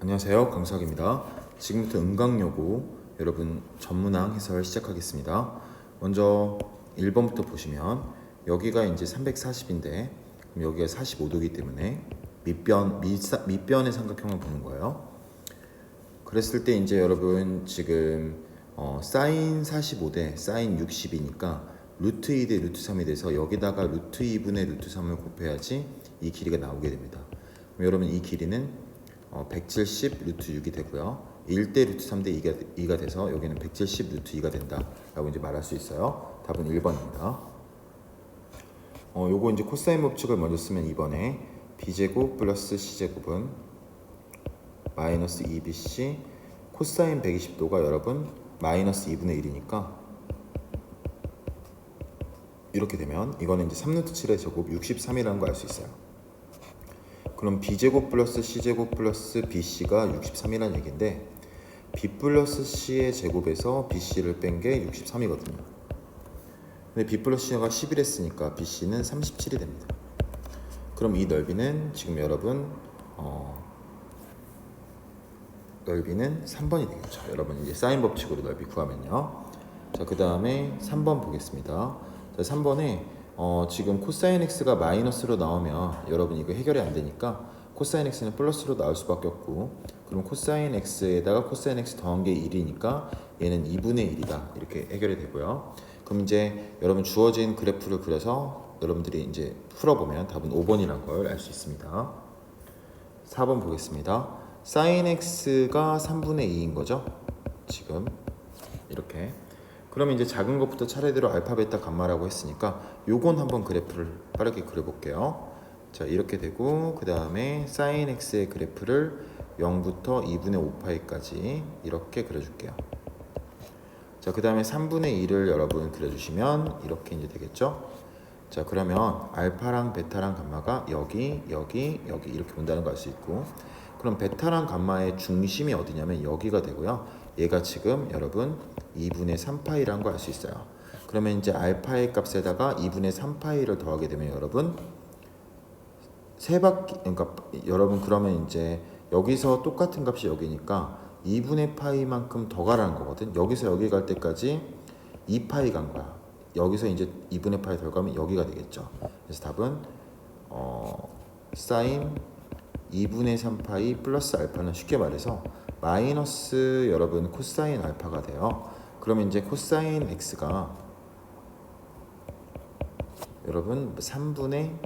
안녕하세요. 강석입니다. 지금부터 은강여고 여러분 전문항 해설 시작하겠습니다. 먼저 1번부터 보시면 여기가 이제 340인데 그럼 여기가 45도이기 때문에 밑변 밑사, 밑변의 삼각형을 보는 거예요. 그랬을 때 이제 여러분 지금 어, 사인 45대 사인 60이니까 루트 2 대 루트 3이 돼서 여기다가 루트 2분의 루트 3을 곱해야지 이 길이가 나오게 됩니다. 그럼 여러분 이 길이는 어, 170 루트 6이 되고요. 1대 루트 3대 2가, 2가 돼서 여기는 170 루트 2가 된다라고 이제 말할 수 있어요. 답은 1번입니다. 어, 요거 이제 코사인 법칙을 먼저 쓰면 2번에 b제곱 플러스 c제곱은 마이너스 2bc 코사인 120도가 여러분 마이너스 2분의 1이니까 이렇게 되면 이거는 이제 3루트 7의 제곱 63이라는 거 알 수 있어요. 그럼 b제곱 플러스 c제곱 플러스 bc가 63이라는 얘기인데 b 플러스 c의 제곱에서 bc를 뺀 게 63이거든요. 근데 b 플러스 c가 11했으니까 bc는 37이 됩니다. 그럼 이 넓이는 지금 여러분 어, 넓이는 3번이 되겠죠. 여러분 이제 사인 법칙으로 넓이 구하면요. 자, 그 다음에 3번 보겠습니다. 자, 3번에 어, 지금 코사인 x가 마이너스로 나오면 여러분 이거 해결이 안 되니까 코사인 x는 플러스로 나올 수밖에 없고 그럼 코사인 x에다가 코사인 x 더한 게 1이니까 얘는 2분의 1이다 이렇게 해결이 되고요. 그럼 이제 여러분 주어진 그래프를 그려서 여러분들이 이제 풀어보면 답은 5번이라는 걸알 수 있습니다. 4번 보겠습니다. sin x가 3분의 2인 거죠. 지금 이렇게. 그러면 이제 작은 것부터 차례대로 알파, 베타, 감마라고 했으니까 요건 한번 그래프를 빠르게 그려볼게요. 자 이렇게 되고 그 다음에 sin x의 그래프를 0부터 2분의 5파이까지 이렇게 그려줄게요. 자 그 다음에 3분의 2를 여러분 그려주시면 이렇게 이제 되겠죠. 자 그러면 알파랑 베타랑 감마가 여기 여기 여기 이렇게 온다는 걸 알 수 있고 그럼 베타랑 감마의 중심이 어디냐면 여기가 되고요. 얘가 지금 여러분 2분의 3파이라는 걸 알 수 있어요. 그러면 이제 알파의 값에다가 2분의 3파이를 더하게 되면 여러분 세 바퀴 그러니까 여러분 그러면 이제 여기서 똑같은 값이 여기니까 2분의 파이만큼 더 가라는 거거든. 여기서 여기 갈 때까지 2파이 간 거야. 여기서 이제 2분의 파이 더 가면 여기가 되겠죠. 그래서 답은 어 사인 2분의 3파이 플러스 알파는 쉽게 말해서 마이너스 여러분 코사인 알파가 돼요. 그러면 이제 코사인 x가 여러분 3분의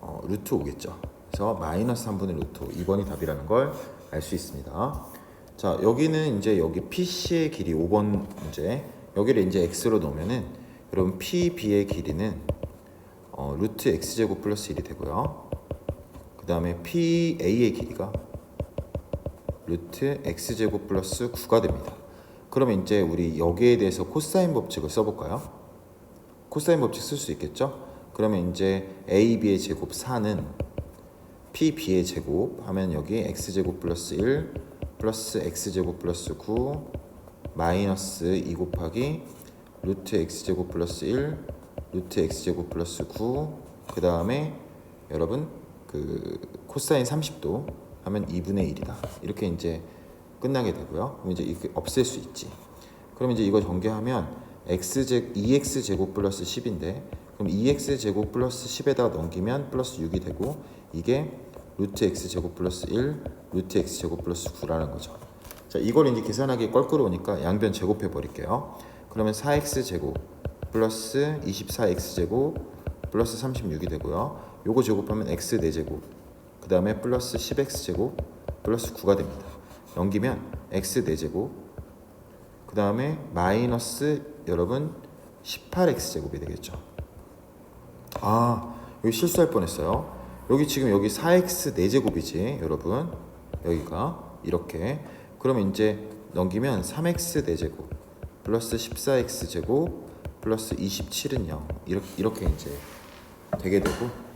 어, 루트 5겠죠. 그래서 마이너스 3분의 루트 5 2번이 답이라는 걸 알 수 있습니다. 자 여기는 이제 여기 PC의 길이 5번 문제 여기를 이제 x로 넣으면은 여러분 PB의 길이는 어, 루트 x제곱 플러스 1이 되고요. 그 다음에 PA의 길이가 루트 x제곱 플러스 9가 됩니다. 그러면 이제 우리 여기에 대해서 코사인 법칙을 써볼까요? 코사인 법칙 쓸 수 있겠죠? 그러면 이제 AB의 제곱 4는 PB의 제곱 하면 여기 x제곱 플러스 1 플러스 x제곱 플러스 9 마이너스 2 곱하기 루트 x제곱 플러스 1 루트 x제곱 플러스 9 그 다음에 여러분 그 코사인 30도 하면 2분의 1이다. 이렇게 이제 끝나게 되고요. 그럼 이제 이렇게 없앨 수 있지. 그럼 이제 이거 전개하면 x제 2x 제곱 플러스 10인데 그럼 2x 제곱 플러스 10에다가 넘기면 플러스 6이 되고 이게 루트 x 제곱 플러스 1 루트 x 제곱 플러스 9라는 거죠. 자 이걸 이제 계산하기 껄끄러우니까 양변 제곱해 버릴게요. 그러면 4x 제곱 플러스 24x 제곱 플러스 36이 되고요. 요거 제곱하면 x 4제곱 그 다음에 플러스 10x 제곱 플러스 9가 됩니다. 넘기면 x 4제곱 그 다음에 마이너스 여러분 18x 제곱이 되겠죠. 아 여기 실수할 뻔했어요. 여기 지금 여기 4x 4제곱이지 여러분. 여기가 이렇게. 그러면 이제 넘기면 3x 4제곱 플러스 14x 제곱 플러스 27은 0 이렇게, 이렇게 이제 되게 되고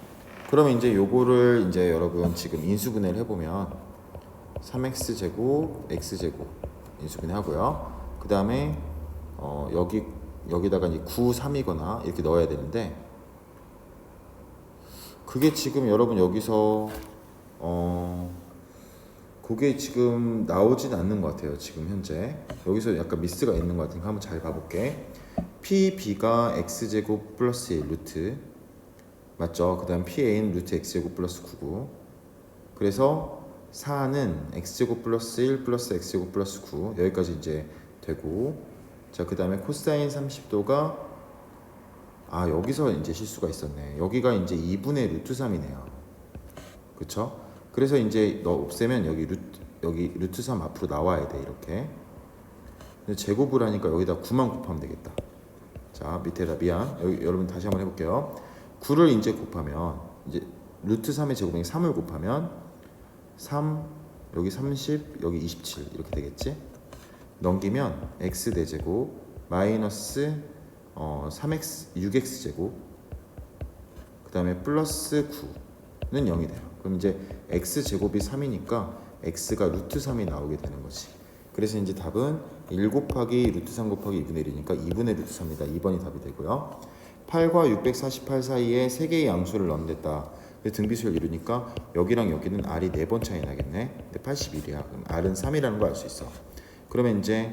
그러면 이제 요거를 이제 여러분 지금 인수분해를 해보면 3x 제곱 x 제곱 인수분해 하고요 그 다음에 어 여기 여기다가 이제 9, 3이거나 이렇게 넣어야 되는데 그게 지금 여러분 여기서 어 그게 지금 나오진 않는 것 같아요. 지금 현재 여기서 약간 미스가 있는 것 같으니까 한번 잘 봐볼게. PB가 x제곱 플러스 1 루트 맞죠? 그 다음 PA는 루트 x제곱 플러스 99 그래서 4는 x제곱 플러스 1 플러스 x제곱 플러스 9 여기까지 이제 되고. 자 그 다음에 코사인 30도가 아 여기서 이제 실수가 있었네. 여기가 이제 2분의 루트 3이네요. 그쵸? 그래서 이제 너 없애면 여기 루트 여기 루트 3 앞으로 나와야 돼 이렇게. 근데 제곱을 하니까 여기다 9만 곱하면 되겠다. 자 밑에다 미안. 여기 여러분 다시 한번 해볼게요 9를 이제 곱하면 이제 루트 3의 제곱이 3을 곱하면 3 여기 30 여기 27 이렇게 되겠지? 넘기면 x 대제곱 마이너스 어, 3x 6x 제곱 그 다음에 플러스 9는 0이 돼요. 그럼 이제 x 제곱이 3이니까 x가 루트 3이 나오게 되는 거지. 그래서 이제 답은 1 곱하기 루트 3 곱하기 2분의 1이니까 2분의 루트 3이다. 2번이 답이 되고요 8과 648 사이에 3개의 양수를 넣는댔다 등비수를 이루니까 여기랑 여기는 r이 4번 차이 나겠네 근데 81이야 그럼 r은 3이라는 걸 알 수 있어 그러면 이제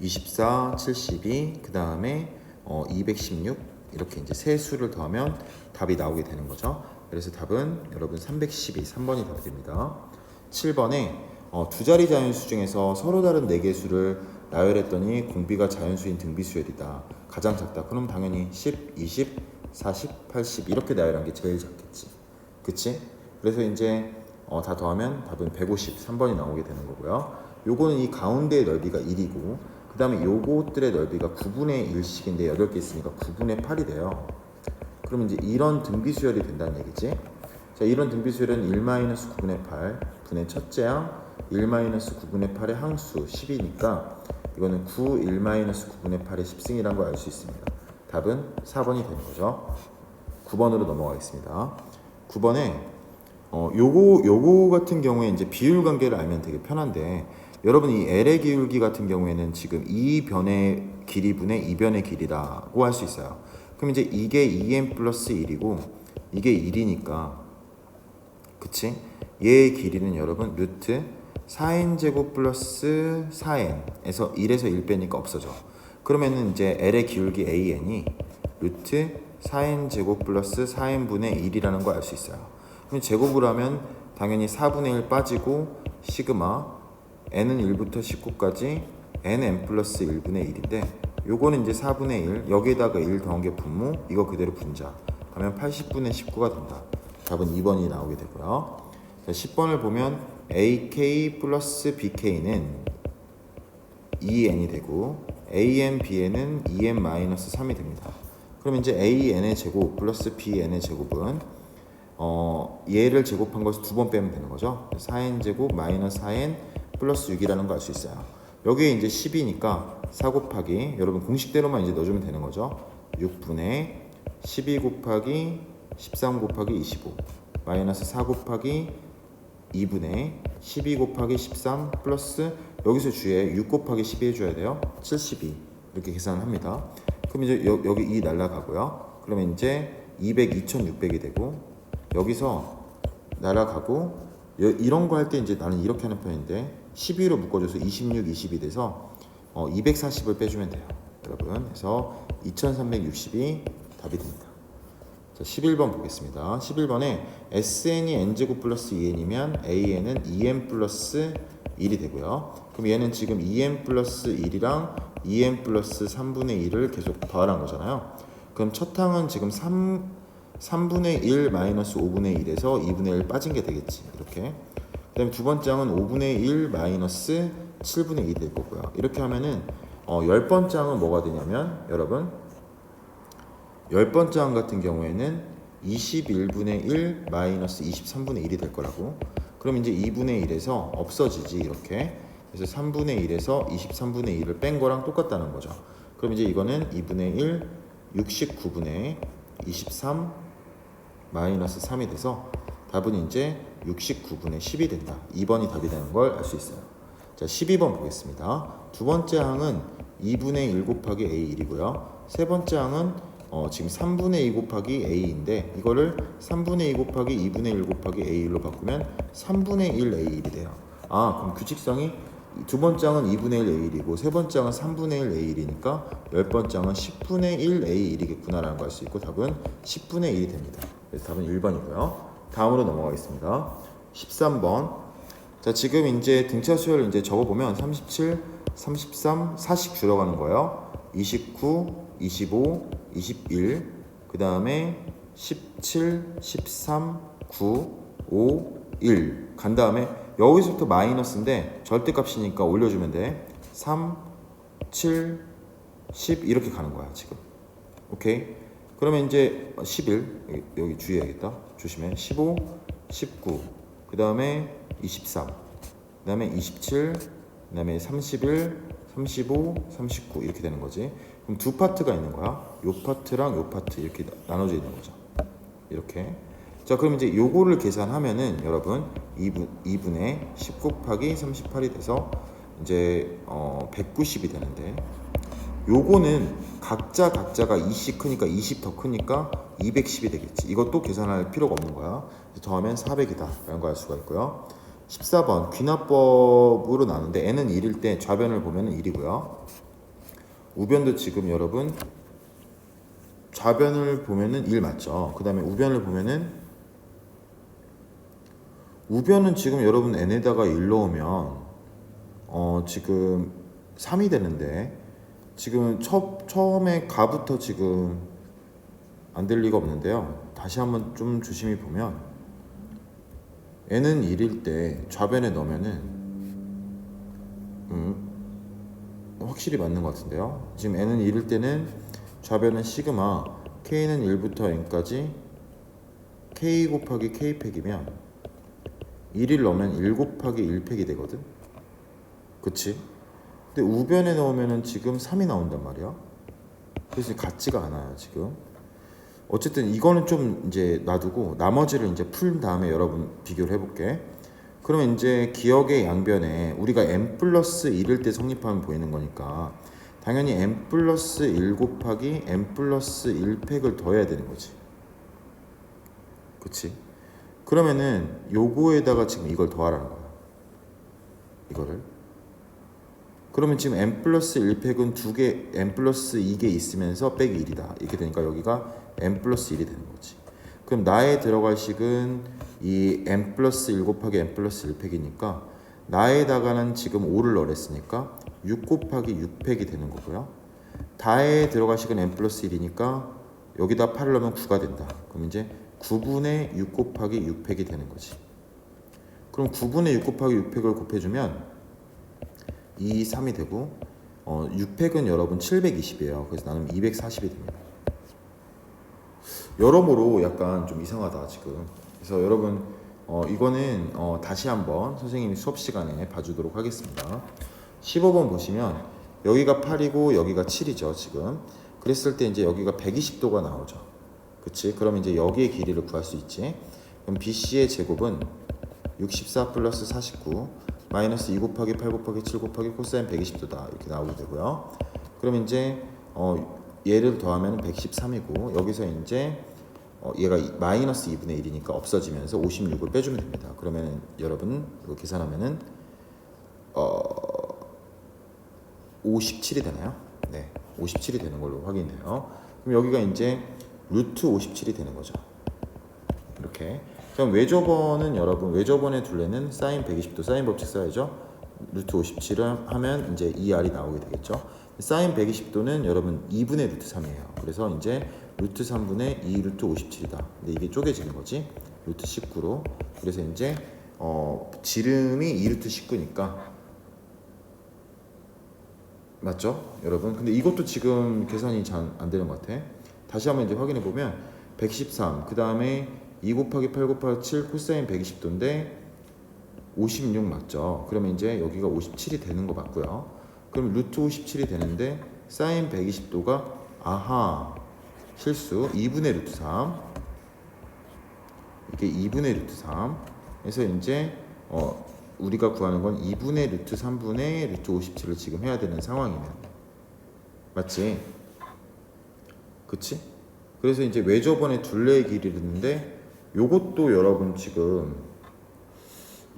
24, 72, 그 다음에 어, 216 이렇게 이제 세 수를 더하면 답이 나오게 되는 거죠. 그래서 답은 여러분 312, 3번이 답이 됩니다. 7번에 어, 두 자리 자연수 중에서 서로 다른 네개 수를 나열했더니 공비가 자연수인 등비수열이다. 가장 작다. 그럼 당연히 10, 20, 40, 80 이렇게 나열한 게 제일 작겠지. 그치? 그래서 이제 어, 다 더하면 답은 153번이 나오게 되는 거고요. 요거는 이 가운데의 넓이가 1이고 그 다음에 요것들의 넓이가 9분의 1씩인데 8개 있으니까 9분의 8이 돼요. 그러면 이제 이런 등비수열이 된다는 얘기지. 자, 이런 등비수열은 1-9분의 8 분의 첫째 항 1-9분의 8의 항수 10이니까 이거는 9 1-9분의 8의 10승이라는 걸 알 수 있습니다. 답은 4번이 되는 거죠. 9번으로 넘어가겠습니다. 9번에 어, 요거 요거 같은 경우에 이제 비율 관계를 알면 되게 편한데 여러분 이 L의 기울기 같은 경우에는 지금 이 변의 길이 분의 이 변의 길이라고 할 수 있어요. 그럼 이제 이게 2n 플러스 1이고 이게 1이니까 그치? 얘의 길이는 여러분 루트 4n 제곱 플러스 4n에서 1에서 1 빼니까 없어져. 그러면은 이제 L의 기울기 an이 루트 4n 제곱 플러스 4n분의 1이라는 걸 알 수 있어요. 그럼 제곱을 하면 당연히 4분의 1 빠지고 시그마 n은 1부터 19까지 nn 플러스 1분의 1인데 요거는 이제 4분의 1 여기에다가 1 더한 게 분모 이거 그대로 분자 하면 80분의 19가 된다 답은 2번이 나오게 되고요 자, 10번을 보면 ak 플러스 bk는 2n이 되고 an bn은 2n 마이너스 3이 됩니다 그럼 이제 an의 제곱 플러스 bn의 제곱은 어, 얘를 제곱한 것을 두 번 빼면 되는 거죠 4n 제곱 마이너스 4n 플러스 6이라는 거 알 수 있어요. 여기에 이제 10이니까 4 곱하기 여러분 공식대로만 이제 넣어주면 되는 거죠. 6분의 12 곱하기 13 곱하기 25 마이너스 4 곱하기 2분의 12 곱하기 13 플러스 여기서 주에 6 곱하기 12 해줘야 돼요. 72 이렇게 계산을 합니다. 그럼 이제 여, 여기 2 날라가고요. 그러면 이제 200, 2600이 되고 여기서 날아가고 이런 거 할 때 이제 나는 이렇게 하는 편인데 12로 묶어줘서 26, 20이 돼서 어, 240을 빼주면 돼요. 여러분. 그래서 2360이 답이 됩니다. 자, 11번 보겠습니다. 11번에 SN이 N제곱 플러스 2N이면 AN은 2N 플러스 1이 되고요. 그럼 얘는 지금 2N 플러스 1이랑 2N 플러스 3분의 1을 계속 더하란 거잖아요. 그럼 첫 항은 지금 3, 3분의 1 마이너스 5분의 1에서 2분의 1 빠진 게 되겠지. 이렇게. 그 다음에 두 번째 항은 5분의 1 마이너스 7분의 2 될 거고요. 이렇게 하면은 어, 열 번째 항은 뭐가 되냐면 여러분 열 번째 항 같은 경우에는 21분의 1 마이너스 23분의 1이 될 거라고. 그럼 이제 2분의 1에서 없어지지 이렇게. 그래서 3분의 1에서 23분의 1을 뺀 거랑 똑같다는 거죠. 그럼 이제 이거는 2분의 1 69분의 23 마이너스 3이 돼서 답은 이제 69분의 10이 된다. 2번이 답이 되는 걸 알 수 있어요. 자, 12번 보겠습니다. 두 번째 항은 2분의 1 곱하기 A1이고요. 세 번째 항은 어, 지금 3분의 2 곱하기 a인데 이거를 3분의 2 곱하기 2분의 1 곱하기 a1로 바꾸면 3분의 1 a1이 돼요. 아 그럼 규칙상이 두 번째 항은 2분의 1 a1이고 세 번째 항은 3분의 1 a1이니까 열 번째 항은 10분의 1 a1이겠구나라는 걸 알 수 있고 답은 10분의 1이 됩니다. 그래서 답은 1번이고요. 다음으로 넘어가겠습니다. 13번. 자 지금 이제 등차 수열을 이제 적어보면 37, 33, 40 줄어가는 거예요. 29, 25, 21, 그 다음에 17, 13, 9, 5, 1. 간 다음에 여기서부터 마이너스인데 절대값이니까 올려주면 돼. 3, 7, 10 이렇게 가는 거야 지금. 오케이. 그러면 이제 11 여기, 주의해야겠다. 조심해. 15, 19. 그 다음에 23. 그 다음에 27. 그 다음에 31, 35, 39 이렇게 되는 거지. 그럼 두 파트가 있는 거야. 요 파트랑 요 파트 이렇게 나- 나눠져 있는 거죠. 이렇게. 자, 그럼 이제 요거를 계산하면은 여러분 2분 2분의 10 곱하기 38이 돼서 이제 어 190이 되는데 요거는 각자 각자가 20 크니까 20 더 크니까 210이 되겠지. 이것도 계산할 필요가 없는 거야. 더하면 400이다. 라는 걸알 수가 있고요. 14번 귀납법으로 나누는데 n은 1일 때 좌변을 보면은 1이고요. 우변도 지금 여러분 좌변을 보면은 1 맞죠? 그 다음에 우변을 보면은 우변은 지금 여러분 n에다가 1 넣으면 어 지금 3이 되는데 지금 처, 처음에 가부터 지금 안 될 리가 없는데요. 다시 한번 좀 조심히 보면 n은 1일 때 좌변에 넣으면은 음, 확실히 맞는 것 같은데요. 지금 n은 1일 때는 좌변은 시그마, k는 1부터 n까지 k 곱하기 k 팩이면 1을 넣으면 1 곱하기 1 팩이 되거든. 그치? 근데 우변에 넣으면은 지금 3이 나온단 말이야. 그래서 같지가 않아요, 지금. 어쨌든 이거는 좀 이제 놔두고 나머지를 이제 풀 다음에 여러분 비교를 해볼게. 그러면 이제 기억의 양변에 우리가 n 플러스 1일 때 성립하면 보이는 거니까 당연히 n 플러스 1 곱하기 n 플러스 1팩을 더해야 되는 거지. 그치? 그러면은 요거에다가 지금 이걸 더하라는 거야. 이거를. 그러면 지금 n 플러스 1팩은 두 개, n 플러스 2개 있으면서 빼기 1이다. 이렇게 되니까 여기가 n 플러스 1이 되는 거지. 그럼 나에 들어갈 식은 이 n 플러스 1 곱하기 n 플러스 1팩이니까 나에다가는 지금 5를 넣었으니까 6 곱하기 6팩이 되는 거고요. 다에 들어갈 식은 n 플러스 1이니까 여기다 8을 넣으면 9가 된다. 그럼 이제 9분의 6 곱하기 6팩이 되는 거지. 그럼 9분의 6 곱하기 6팩을 곱해주면 2, 3이 되고 어, 6팩은 여러분 720이에요. 그래서 나는 240이 됩니다. 여러모로 약간 좀 이상하다 지금. 그래서 여러분 어, 이거는 어, 다시 한번 선생님이 수업 시간에 봐주도록 하겠습니다. 15번 보시면 여기가 8이고 여기가 7이죠 지금. 그랬을 때 이제 여기가 120도가 나오죠. 그치? 그럼 이제 여기의 길이를 구할 수 있지. 그럼 BC의 제곱은 64 플러스 49 마이너스 2 곱하기 8 곱하기 7 곱하기 코사인 120도다 이렇게 나오게 되고요. 그럼 이제 어, 얘를 더하면 113이고 여기서 이제 어, 얘가 이- 마이너스 2분의 1이니까 없어지면서 56을 빼주면 됩니다. 그러면 여러분 이거 계산하면은 어 57이 되나요? 네, 57이 되는 걸로 확인돼요. 그럼 여기가 이제 루트 57이 되는 거죠. 이렇게. 그럼 외조번은 여러분 외조번의 둘레는 사인 120도 사인 법칙 써야죠. 루트 57을 하면 이제 이 R이 나오게 되겠죠. 사인 120도는 여러분 2분의 루트 3이에요. 그래서 이제 루트 3분의 2 루트 57이다. 근데 이게 쪼개지는 거지. 루트 19로. 그래서 이제 어 지름이 2 루트 19니까 맞죠? 여러분. 근데 이것도 지금 계산이 잘 안 되는 것 같아. 다시 한번 이제 확인해 보면 113. 그 다음에 2 곱하기 8 곱하기 7 코사인 120도인데 56 맞죠? 그러면 이제 여기가 57이 되는 거 맞고요. 그럼 루트 57이 되는데 사인 120도가 아하 실수 2분의 루트 3 이게 2분의 루트 3 그래서 이제 어 우리가 구하는 건 2분의 루트 3분의 루트 57을 지금 해야 되는 상황이면 맞지? 그치? 그래서 이제 외접원의 둘레의 길이인데 요것도 여러분 지금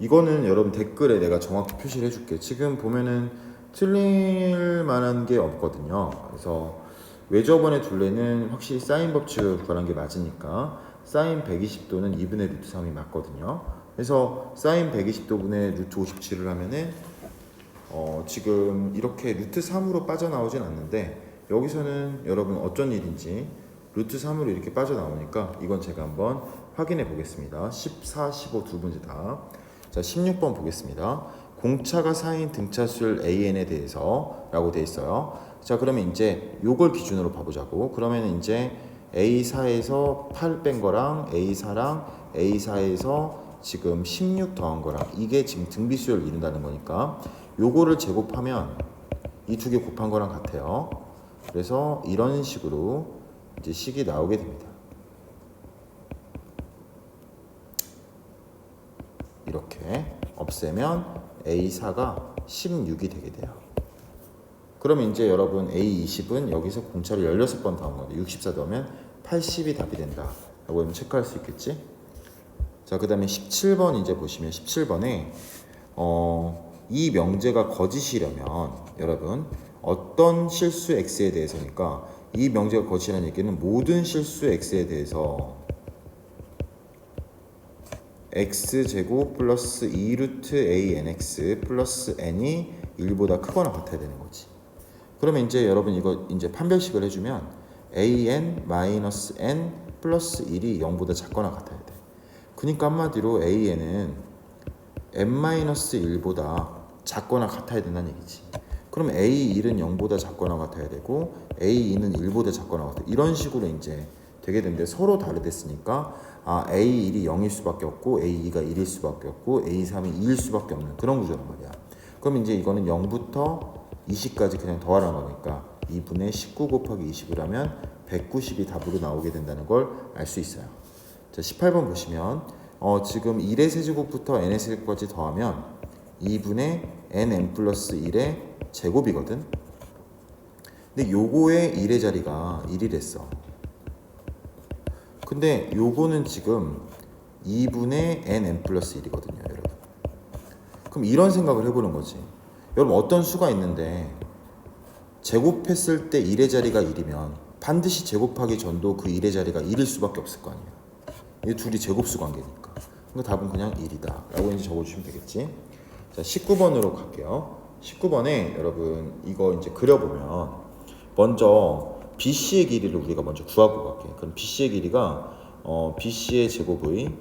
이거는 여러분 댓글에 내가 정확히 표시를 해줄게. 지금 보면은 틀릴 만한 게 없거든요. 그래서 외접원의 둘레는 확실히 사인 법칙을 구하는 게 맞으니까 사인 120도는 2분의 루트 3이 맞거든요. 그래서 사인 120도분의 루트 57을 하면은 어, 지금 이렇게 루트 3으로 빠져나오진 않는데 여기서는 여러분 어쩐 일인지 루트 3으로 이렇게 빠져나오니까 이건 제가 한번 확인해 보겠습니다. 14, 15 두 문제 다. 자, 16번 보겠습니다. 공차가 사인 등차술 AN에 대해서 라고 돼 있어요. 자, 그러면 이제 요걸 기준으로 봐보자고. 그러면 이제 A4에서 8 뺀 거랑 A4랑 A4에서 지금 16 더한 거랑 이게 지금 등비수열을 이룬다는 거니까 요거를 제곱하면 이 두 개 곱한 거랑 같아요. 그래서 이런 식으로 이제 식이 나오게 됩니다. 이렇게 없애면 A4가 16이 되게 돼요. 그러면 이제 여러분 A20은 여기서 공차를 16번 더한 건데 64 넣으면 80이 답이 된다. 라고 체크할 수 있겠지? 자, 그 다음에 17번 이제 보시면 17번에 어, 이 명제가 거짓이려면 여러분 어떤 실수 x에 대해서니까 이 명제가 거짓이라는 얘기는 모든 실수 x에 대해서 x 제곱 플러스 2루트 anx 플러스 n이 1보다 크거나 같아야 되는 거지. 그러면 이제 여러분 이거 이제 판별식을 해주면 an 마이너스 n 플러스 1이 0보다 작거나 같아야 돼. 그러니까 한마디로 an은 n-1보다 작거나 같아야 된다는 얘기지. 그럼 A1은 0보다 작거나 같아야 되고 A2는 1보다 작거나 같아. 이런 식으로 이제 되게 되는데 서로 다르댔으니까 아 A1이 0일 수밖에 없고 A2가 1일 수밖에 없고 A3이 2일 수밖에 없는 그런 구조란 말이야. 그럼 이제 이거는 0부터 20까지 그냥 더하라는 거니까 2분의 19 곱하기 20을 하면 190이 답으로 나오게 된다는 걸 알 수 있어요. 자, 18번 보시면 어, 지금 1의 세제곱부터 n의 세제곱까지 더하면 2분의 nn 플러스 1의 제곱이거든. 근데 요거의 1의 자리가 1이랬어. 근데 요거는 지금 2분의 nn 플러스 1이거든요, 여러분. 그럼 이런 생각을 해보는 거지. 여러분 어떤 수가 있는데 제곱했을 때 1의 자리가 1이면 반드시 제곱하기 전도 그 1의 자리가 1일 수밖에 없을 거 아니에요. 이 둘이 제곱수 관계니까. 그러니까 답은 그냥 1이다. 라고 이제 적어주시면 되겠지. 자, 19번으로 갈게요. 19번에 여러분 이거 이제 그려보면 먼저 BC의 길이를 우리가 먼저 구하고 갈게. 그럼 BC의 길이가 어, BC의 제곱의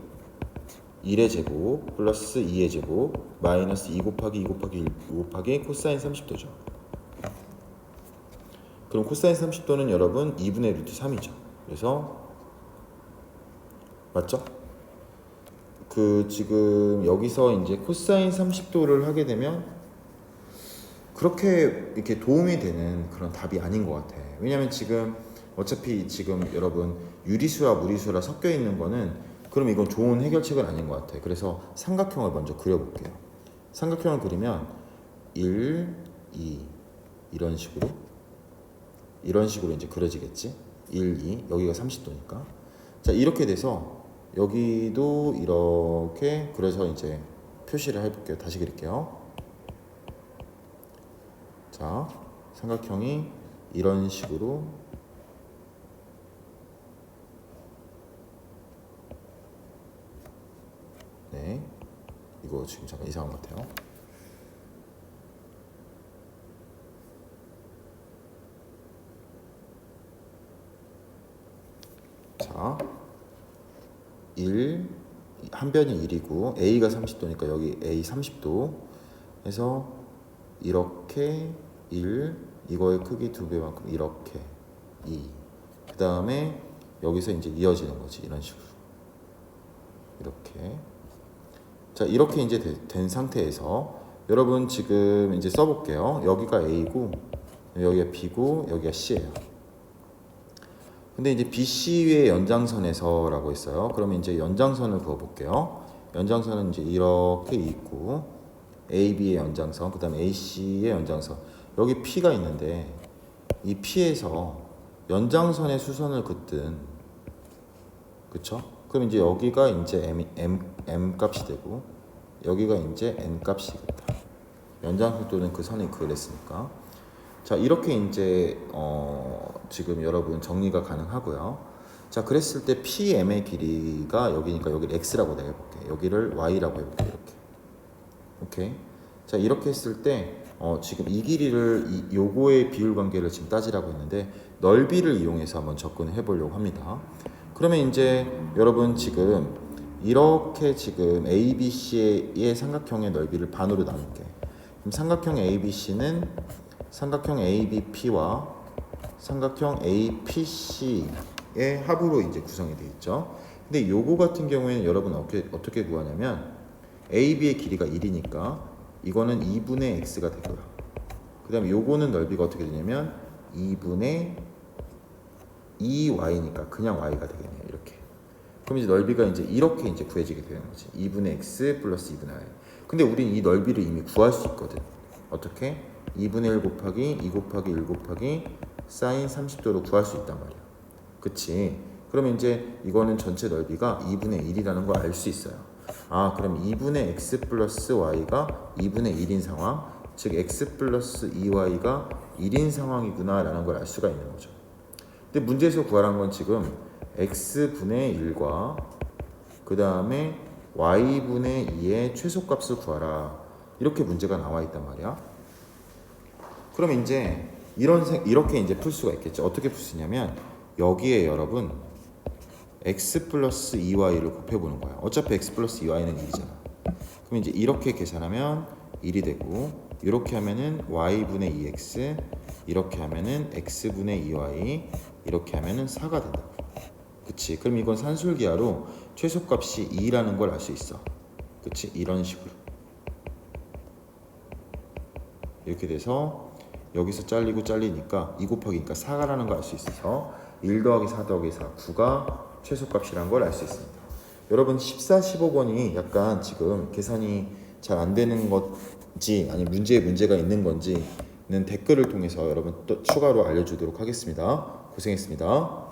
1의 제곱 플러스 2의 제곱 마이너스 2 곱하기 2 곱하기 1 곱하기 코사인 30도죠. 그럼 코사인 30도는 여러분 2분의 루트 3이죠. 그래서 맞죠? 그 지금 여기서 이제 코사인 30도를 하게 되면 그렇게 이렇게 도움이 되는 그런 답이 아닌 것 같아. 왜냐면 지금 어차피 지금 여러분 유리수와 무리수라 섞여 있는 거는 그럼 이건 좋은 해결책은 아닌 것 같아. 그래서 삼각형을 먼저 그려볼게요. 삼각형을 그리면 1, 2 이런 식으로 이런 식으로 이제 그려지겠지. 1, 2 여기가 30도니까. 자 이렇게 돼서 여기도 이렇게 그래서 이제 표시를 해볼게요. 다시 그릴게요. 자 삼각형이 이런 식으로 네 이거 지금 잠깐 이상한 것 같아요. 자, 1, 한 변이 1이고 A가 30도니까 여기 A 30도 해서 이렇게 1, 이거의 크기 두 배만큼 이렇게 2. 그 다음에 여기서 이제 이어지는 거지 이런 식으로 이렇게 자 이렇게 이제 되- 된 상태에서 여러분 지금 이제 써볼게요. 여기가 A고 여기가 B고 여기가 C예요. 근데 이제 BC의 연장선에서라고 했어요. 그러면 이제 연장선을 그어볼게요. 연장선은 이제 이렇게 있고 AB의 연장선, 그 다음에 AC의 연장선. 여기 P가 있는데 이 P에서 연장선의 수선을 긋든 그쵸? 그럼 이제 여기가 이제 m, m, m 값이 되고 여기가 이제 n 값이겠다. 연장속도는 그 선이 그랬으니까. 자 이렇게 이제 어, 지금 여러분 정리가 가능하고요. 자 그랬을 때 PM의 길이가 여기니까 여기를 x라고 내가 해볼게. 여기를 y라고 해볼게 이렇게. 오케이. 자 이렇게 했을 때 어, 지금 이 길이를 이, 요거의 비율 관계를 지금 따지라고 했는데 넓이를 이용해서 한번 접근을 해보려고 합니다. 그러면 이제 여러분 지금 이렇게 지금 ABC의 삼각형의 넓이를 반으로 나눌게. 그럼 삼각형 ABC는 삼각형 ABP와 삼각형 APC의 합으로 이제 구성이 되어 있죠. 근데 요거 같은 경우에는 여러분 어떻게 어떻게 구하냐면 AB의 길이가 1이니까 이거는 2분의 x가 되고요. 그 다음에 요거는 넓이가 어떻게 되냐면 2분의 2y니까 그냥 y가 되겠네요. 이렇게. 그럼 이제 넓이가 이제 이렇게 이제 구해지게 되는 거지. 2분의 x 플러스 2분의 y. 근데 우린 이 넓이를 이미 구할 수 있거든. 어떻게? 2분의 1 곱하기 2 곱하기 1 곱하기 사인 30도로 구할 수 있단 말이야. 그치? 그러면 이제 이거는 전체 넓이가 2분의 1이라는 걸 알 수 있어요. 아, 그럼 2분의 x 플러스 y가 2분의 1인 상황, 즉 x 플러스 2y가 1인 상황이구나 라는 걸 알 수가 있는 거죠. 근데 문제에서 구하라는 건 지금 x분의 1과 그 다음에 y분의 2의 최소값을 구하라. 이렇게 문제가 나와 있단 말이야. 그럼 이제 이런 생, 이렇게 이제 풀 수가 있겠죠. 어떻게 풀 수 있냐면 여기에 여러분 x 플러스 2y를 곱해보는 거야. 어차피 x 플러스 2y는 1이잖아. 그럼 이제 이렇게 계산하면 1이 되고 이렇게 하면은 y분의 2x 이렇게 하면은 x분의 2y 이렇게 하면은 4가 된다고. 그치? 그럼 이건 산술기하로 최소값이 2라는 걸 알 수 있어. 그치? 이런 식으로. 이렇게 돼서 여기서 잘리고 잘리니까 2 곱하기니까 4가라는 걸 알 수 있어서 1 더하기 4 더하기 4 9가 최소값이라는 걸알 수 있습니다. 여러분 14, 15번이 약간 지금 계산이 잘 안 되는 건지 아니면 문제에 문제가 있는 건지는 댓글을 통해서 여러분 또 추가로 알려주도록 하겠습니다. 고생했습니다.